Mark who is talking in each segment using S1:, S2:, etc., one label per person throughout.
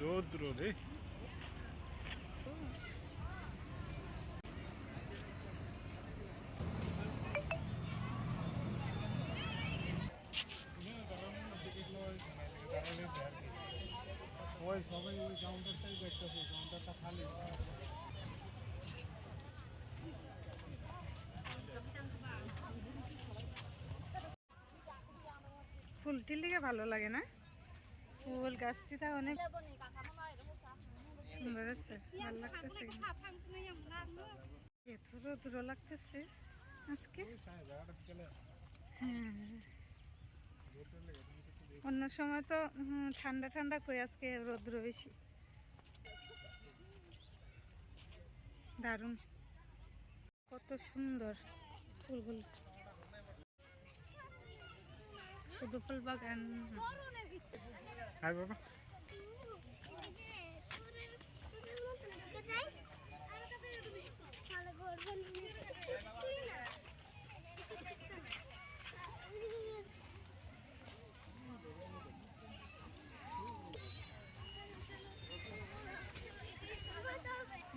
S1: রৌদ্র রে সবাই সবাই ওই কাউন্টারটাই দেখতেছে কাউন্টারটা খালি
S2: ফুলটির লিগে ভালো লাগে না? ফুল গাছটিটা অনেক সুন্দর আছে, ভালো লাগতেছে এত রোদ্র লাগতেছে আজকে। হ্যাঁ। অন্য সময় তো ঠান্ডা ঠান্ডা কই আজকে রৌদ্র বেশি। দারুণ। কত সুন্দর ফুলগুলো। শুধু ফুল বাগান
S1: হাই বাবা?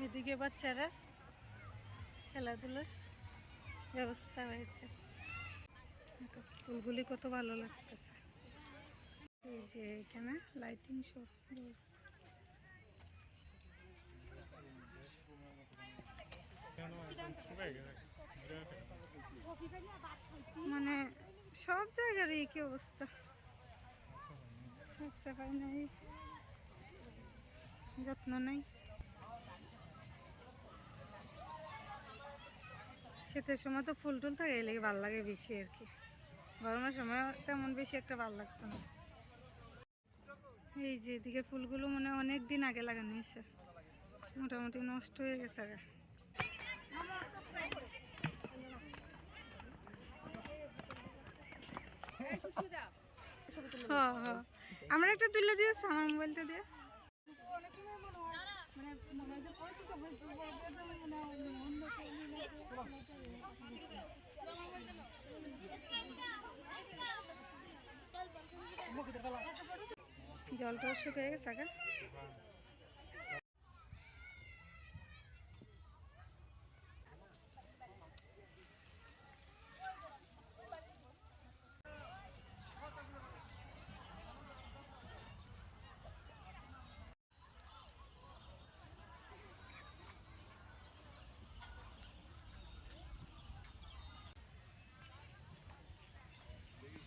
S2: এদিকে বাচ্চারা খেলাধুলার ব্যবস্থা হয়েছে। দেখো, ফুলগুলি কত ভালো লাগতেছে। এই যে এখানে লাইটিং শো ব্যবস্থা। মানে সব জায়গারই কি অবস্থা। সব সাফাই নাই, যত্ন নাই। শীতের সময় তো ফুল টুল থাকে এলে ভালো লাগে বেশি আর কি। গরমের সময় তেমন বেশি একটা ভালো লাগতো না। এই যে এদিকে ফুলগুলো মানে অনেক দিন আগে লাগানো হয়েছে। মোটামুটি নষ্ট হয়ে গেছে আগে। আমরা একটা তুলে দিয়েছি আমার মোবাইলটা দিয়ে। জলটাও শুকিয়ে গেছে আগে।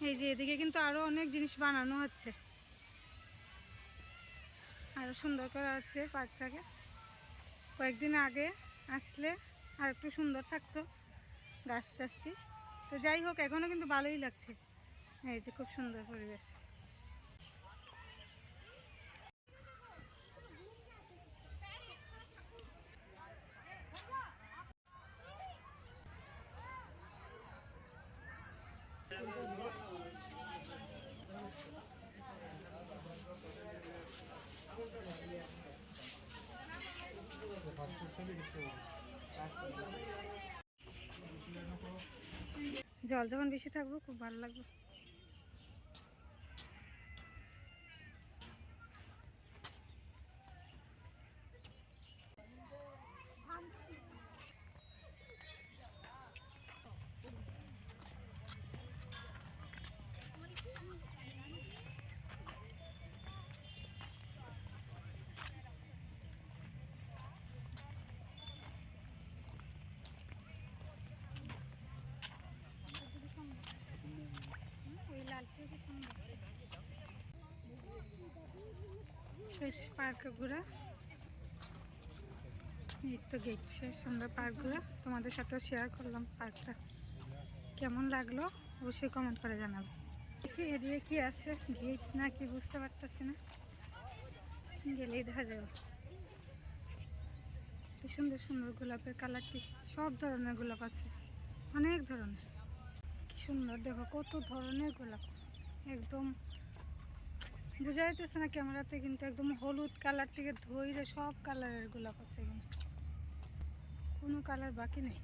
S2: এই যে এদিকে কিন্তু আরও অনেক জিনিস বানানো হচ্ছে। আরও সুন্দর করা হচ্ছে পার্কটাকে। কয়েকদিন আগে আসলে আর একটু সুন্দর থাকতো গাছ টাছটি। তো যাই হোক এখনও কিন্তু ভালোই লাগছে। এই যে খুব সুন্দর পরিবেশ। জল যখন বেশি থাকব খুব ভালো লাগবে ওই লালটা কি সুন্দর শেষ পার্ক ঘোরা। এই তো গেট শেষ আমরা পার্ক ঘোরা। তোমাদের সাথেও শেয়ার করলাম পার্কটা। কেমন লাগল? অবশ্যই কমেন্ট করে জানাবে। দেখি এদিকে কি আছে গেট না কি বুঝতে পারতেছি না। গেলেই দেখা যাবে। কি সুন্দর সুন্দর গোলাপের কালারটি সব ধরনের গোলাপ আছে। অনেক ধরনের। সুন্দর, দেখো কত ধরনের গোলাপ। একদম বোঝা যাইতেছে না ক্যামেরাতে, কিন্তু একদম হলুদ কালার থেকে ধইরে সব কালারের গোলাপ আছে কিন্তু। কোনো কালার বাকি নেই।